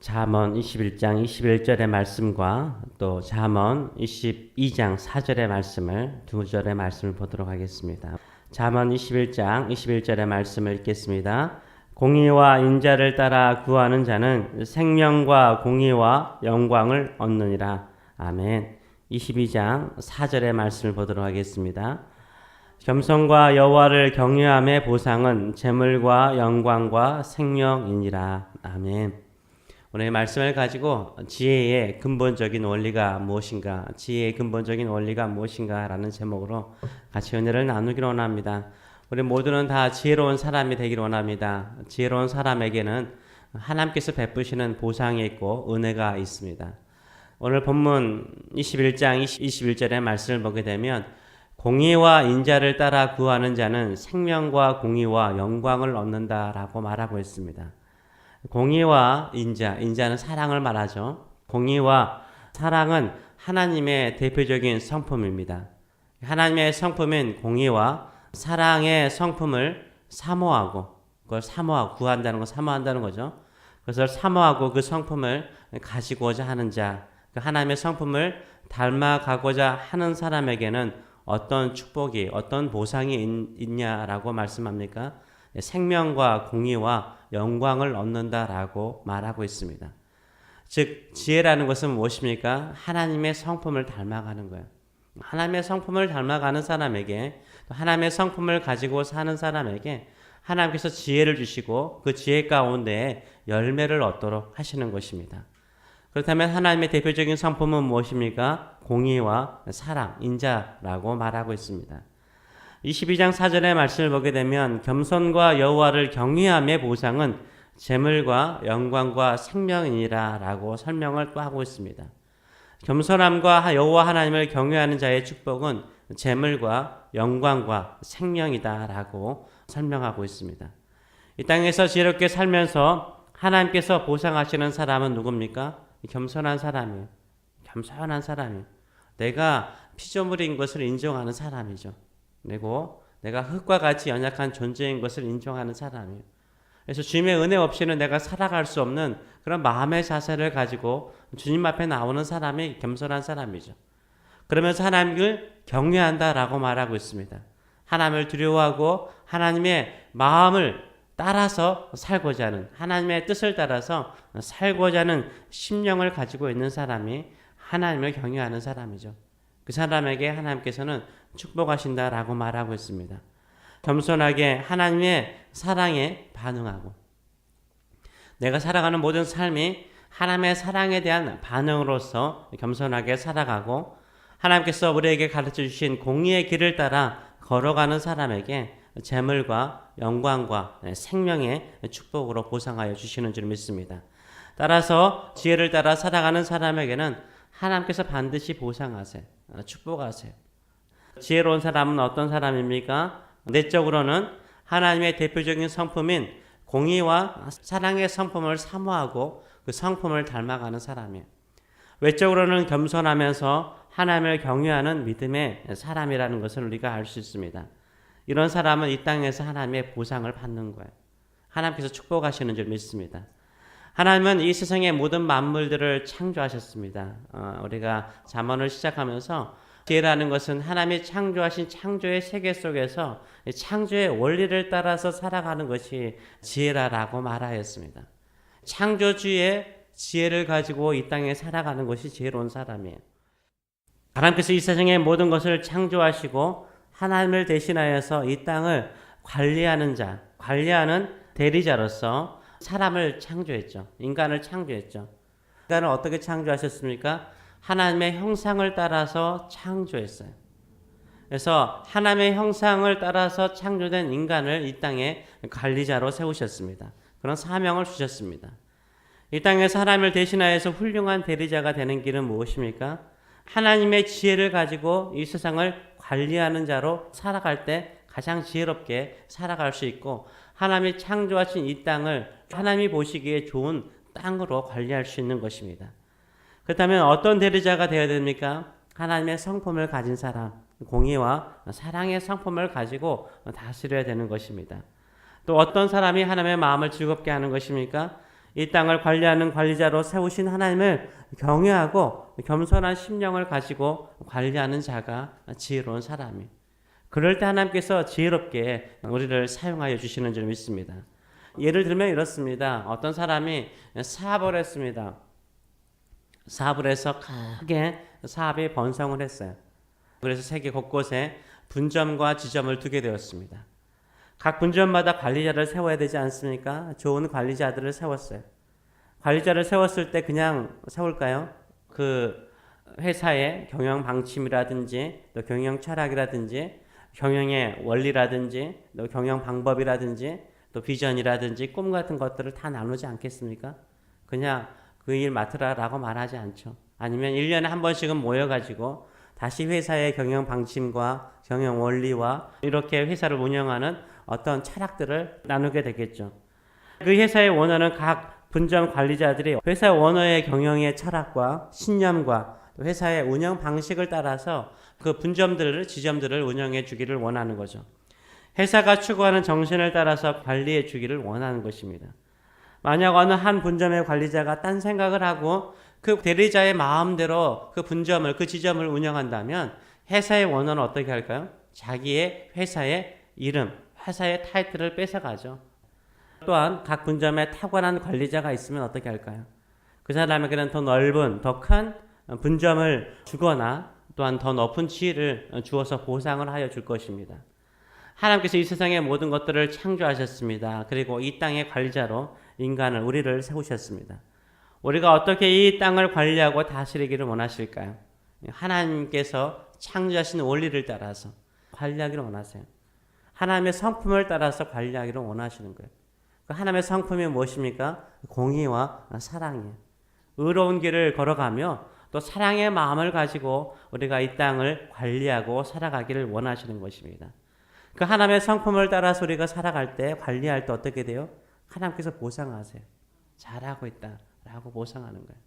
잠언 21장 21절의 말씀과 또 잠언 22장 4절의 말씀을 두 절의 말씀을 보도록 하겠습니다. 잠언 21장 21절의 말씀을 읽겠습니다. 공의와 인자를 따라 구하는 자는 생명과 공의와 영광을 얻느니라. 아멘. 22장 4절의 말씀을 보도록 하겠습니다. 겸손과 여호와를 경외함의 보상은 재물과 영광과 생명이니라. 아멘. 오늘 말씀을 가지고 지혜의 근본적인 원리가 무엇인가, 지혜의 근본적인 원리가 무엇인가라는 제목으로 같이 은혜를 나누기를 원합니다. 우리 모두는 다 지혜로운 사람이 되기를 원합니다. 지혜로운 사람에게는 하나님께서 베푸시는 보상이 있고 은혜가 있습니다. 오늘 본문 21장 21절의 말씀을 보게 되면 공의와 인자를 따라 구하는 자는 생명과 공의와 영광을 얻는다라고 말하고 있습니다. 공의와 인자, 인자는 사랑을 말하죠. 공의와 사랑은 하나님의 대표적인 성품입니다. 하나님의 성품인 공의와 사랑의 성품을 사모하고 그걸 사모하고 구한다는 거 사모한다는 거죠. 그것을 사모하고 그 성품을 가지고자 하는 자, 그 하나님의 성품을 닮아가고자 하는 사람에게는 어떤 축복이, 어떤 보상이 있, 냐라고 말씀합니까? 생명과 공의와 영광을 얻는다라고 말하고 있습니다. 즉 지혜라는 것은 무엇입니까? 하나님의 성품을 닮아가는 거예요. 하나님의 성품을 닮아가는 사람에게 하나님의 성품을 가지고 사는 사람에게 하나님께서 지혜를 주시고 그 지혜 가운데 열매를 얻도록 하시는 것입니다. 그렇다면 하나님의 대표적인 성품은 무엇입니까? 공의와 사랑, 인자라고 말하고 있습니다. 22장 4절의 말씀을 보게 되면 겸손과 여호와를 경외함의 보상은 재물과 영광과 생명이니라라고 설명을 또 하고 있습니다. 겸손함과 여호와 하나님을 경외하는 자의 축복은 재물과 영광과 생명이다라고 설명하고 있습니다. 이 땅에서 지혜롭게 살면서 하나님께서 보상하시는 사람은 누굽니까? 겸손한 사람이에요. 겸손한 사람이에요. 내가 피조물인 것을 인정하는 사람이죠. 그리고 내가 흙과 같이 연약한 존재인 것을 인정하는 사람이에요. 그래서 주님의 은혜 없이는 내가 살아갈 수 없는 그런 마음의 자세를 가지고 주님 앞에 나오는 사람이 겸손한 사람이죠. 그러면서 하나님을 경외한다라고 말하고 있습니다. 하나님을 두려워하고 하나님의 마음을 따라서 살고자 하는 하나님의 뜻을 따라서 살고자 하는 심령을 가지고 있는 사람이 하나님을 경외하는 사람이죠. 그 사람에게 하나님께서는 축복하신다라고 말하고 있습니다. 겸손하게 하나님의 사랑에 반응하고 내가 살아가는 모든 삶이 하나님의 사랑에 대한 반응으로서 겸손하게 살아가고 하나님께서 우리에게 가르쳐 주신 공의의 길을 따라 걸어가는 사람에게 재물과 영광과 생명의 축복으로 보상하여 주시는 줄 믿습니다. 따라서 지혜를 따라 살아가는 사람에게는 하나님께서 반드시 보상하세요. 축복하세요. 지혜로운 사람은 어떤 사람입니까? 내적으로는 하나님의 대표적인 성품인 공의와 사랑의 성품을 사모하고 그 성품을 닮아가는 사람이에요. 외적으로는 겸손하면서 하나님을 경외하는 믿음의 사람이라는 것을 우리가 알 수 있습니다. 이런 사람은 이 땅에서 하나님의 보상을 받는 거예요. 하나님께서 축복하시는 줄 믿습니다. 하나님은 이 세상의 모든 만물들을 창조하셨습니다. 어, 우리가 잠언을 시작하면서 지혜라는 것은 하나님이 창조하신 창조의 세계 속에서 창조의 원리를 따라서 살아가는 것이 지혜라라고 말하였습니다. 창조주의 지혜를 가지고 이 땅에 살아가는 것이 지혜로운 사람이에요. 하나님께서 이 세상의 모든 것을 창조하시고 하나님을 대신하여서 이 땅을 관리하는 자, 관리하는 대리자로서 사람을 창조했죠. 인간을 창조했죠. 인간을 어떻게 창조하셨습니까? 하나님의 형상을 따라서 창조했어요. 그래서 하나님의 형상을 따라서 창조된 인간을 이 땅에 관리자로 세우셨습니다. 그런 사명을 주셨습니다. 이 땅에서 하나님을 대신하여서 훌륭한 대리자가 되는 길은 무엇입니까? 하나님의 지혜를 가지고 이 세상을 관리하는 자로 살아갈 때 가장 지혜롭게 살아갈 수 있고 하나님이 창조하신 이 땅을 하나님이 보시기에 좋은 땅으로 관리할 수 있는 것입니다. 그렇다면 어떤 대리자가 되어야 됩니까? 하나님의 성품을 가진 사람, 공의와 사랑의 성품을 가지고 다스려야 되는 것입니다. 또 어떤 사람이 하나님의 마음을 즐겁게 하는 것입니까? 이 땅을 관리하는 관리자로 세우신 하나님을 경외하고 겸손한 심령을 가지고 관리하는 자가 지혜로운 사람이. 그럴 때 하나님께서 지혜롭게 우리를 사용하여 주시는 줄 믿습니다. 예를 들면 이렇습니다. 어떤 사람이 사업을 했습니다. 사업을 해서 크게 사업이 번성을 했어요. 그래서 세계 곳곳에 분점과 지점을 두게 되었습니다. 각 분점마다 관리자를 세워야 되지 않습니까? 좋은 관리자들을 세웠어요. 관리자를 세웠을 때 그냥 세울까요? 그 회사의 경영 방침이라든지 또 경영 철학이라든지 경영의 원리라든지 또 경영 방법이라든지 또 비전이라든지 꿈 같은 것들을 다 나누지 않겠습니까? 그냥 그 일 맡으라라고 말하지 않죠. 아니면 1년에 한 번씩은 모여가지고 다시 회사의 경영 방침과 경영 원리와 이렇게 회사를 운영하는 어떤 철학들을 나누게 되겠죠. 그 회사의 원어는 각 분점 관리자들이 회사 원어의 경영의 철학과 신념과 회사의 운영 방식을 따라서 그 분점들을 지점들을 운영해 주기를 원하는 거죠. 회사가 추구하는 정신을 따라서 관리해 주기를 원하는 것입니다. 만약 어느 한 분점의 관리자가 딴 생각을 하고 그 대리자의 마음대로 그 분점을 그 지점을 운영한다면 회사의 원어는 어떻게 할까요? 자기의 회사의 이름, 회사의 타이틀을 뺏어가죠. 또한 각 분점에 탁월한 관리자가 있으면 어떻게 할까요? 그 사람에게는 더 넓은, 더 큰 분점을 주거나 또한 더 높은 지위를 주어서 보상을 하여 줄 것입니다. 하나님께서 이 세상의 모든 것들을 창조하셨습니다. 그리고 이 땅의 관리자로 인간을 우리를 세우셨습니다. 우리가 어떻게 이 땅을 관리하고 다스리기를 원하실까요? 하나님께서 창조하신 원리를 따라서 관리하기를 원하세요. 하나님의 성품을 따라서 관리하기를 원하시는 거예요. 그 하나님의 성품이 무엇입니까? 공의와 사랑이에요. 의로운 길을 걸어가며 또 사랑의 마음을 가지고 우리가 이 땅을 관리하고 살아가기를 원하시는 것입니다. 그 하나님의 성품을 따라서 우리가 살아갈 때 관리할 때 어떻게 돼요? 하나님께서 보상하세요. 잘하고 있다라고 보상하는 거예요.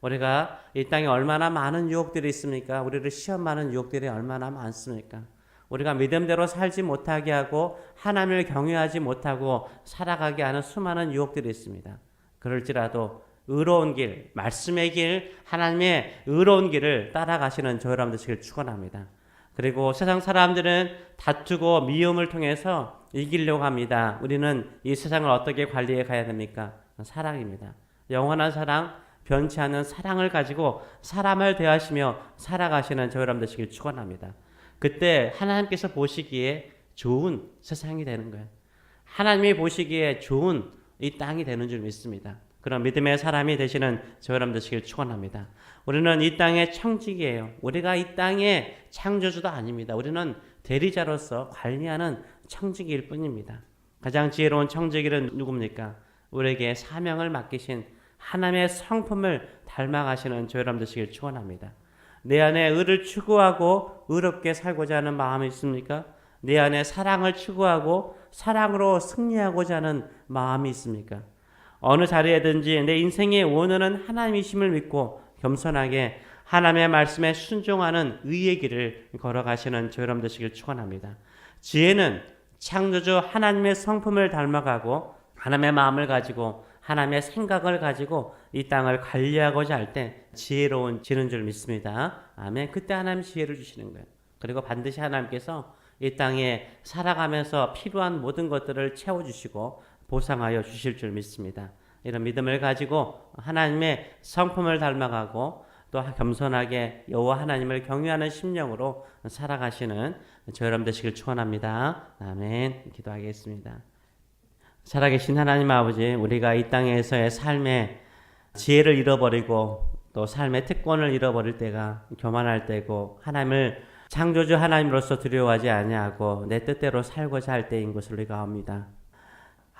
우리가 이 땅에 얼마나 많은 유혹들이 있습니까? 우리를 시험하는 유혹들이 얼마나 많습니까? 우리가 믿음대로 살지 못하게 하고 하나님을 경외하지 못하고 살아가게 하는 수많은 유혹들이 있습니다. 그럴지라도 의로운 길, 말씀의 길, 하나님의 의로운 길을 따라가시는 저 여러분들 되시길 축원합니다. 그리고 세상 사람들은 다투고 미움을 통해서 이기려고 합니다. 우리는 이 세상을 어떻게 관리해 가야 됩니까? 사랑입니다. 영원한 사랑, 변치 않는 사랑을 가지고 사람을 대하시며 살아가시는 저 여러분 되시길 축원합니다. 그때 하나님께서 보시기에 좋은 세상이 되는 거예요. 하나님이 보시기에 좋은 이 땅이 되는 줄 믿습니다. 그런 믿음의 사람이 되시는 저 여러분 되시길 축원합니다. 우리는 이 땅의 청직이에요. 우리가 이 땅의 창조주도 아닙니다. 우리는 대리자로서 관리하는 청직일 뿐입니다. 가장 지혜로운 청지기는 누굽니까? 우리에게 사명을 맡기신 하나님의 성품을 닮아가시는 저 여러분 되시길 축원합니다. 내 안에 의를 추구하고 의롭게 살고자 하는 마음이 있습니까? 내 안에 사랑을 추구하고 사랑으로 승리하고자 하는 마음이 있습니까? 어느 자리에든지 내 인생의 원어는 하나님이심을 믿고 겸손하게 하나님의 말씀에 순종하는 의의 길을 걸어가시는 저 여러분 되시길 축원합니다. 지혜는 창조주 하나님의 성품을 닮아가고 하나님의 마음을 가지고 하나님의 생각을 가지고 이 땅을 관리하고자 할 때 지혜로운 지는 줄 믿습니다. 아멘. 그때 하나님 지혜를 주시는 거예요. 그리고 반드시 하나님께서 이 땅에 살아가면서 필요한 모든 것들을 채워주시고 보상하여 주실 줄 믿습니다. 이런 믿음을 가지고 하나님의 성품을 닮아가고 또 겸손하게 여호와 하나님을 경외하는 심령으로 살아가시는 저 여러분 되시길 축원합니다. 아멘. 기도하겠습니다. 살아계신 하나님 아버지, 우리가 이 땅에서의 삶의 지혜를 잃어버리고 또 삶의 특권을 잃어버릴 때가 교만할 때고 하나님을 창조주 하나님으로서 두려워하지 아니하고 내 뜻대로 살고자 할 때인 것을 우리가 압니다.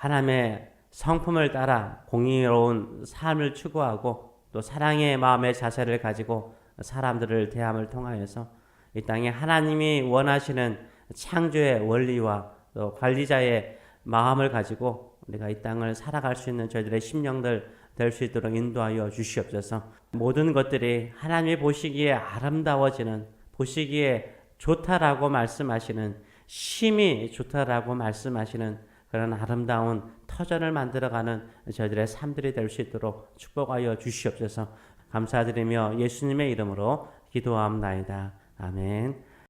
하나님의 성품을 따라 공의로운 삶을 추구하고 또 사랑의 마음의 자세를 가지고 사람들을 대함을 통하여서 이 땅에 하나님이 원하시는 창조의 원리와 또 관리자의 마음을 가지고 우리가 이 땅을 살아갈 수 있는 저희들의 심령들 될 수 있도록 인도하여 주시옵소서. 모든 것들이 하나님이 보시기에 아름다워지는 보시기에 좋다라고 말씀하시는 심히 좋다라고 말씀하시는 그런 아름다운 터전을 만들어가는 저희들의 삶들이 될 수 있도록 축복하여 주시옵소서. 감사드리며 예수님의 이름으로 기도하옵나이다. 아멘.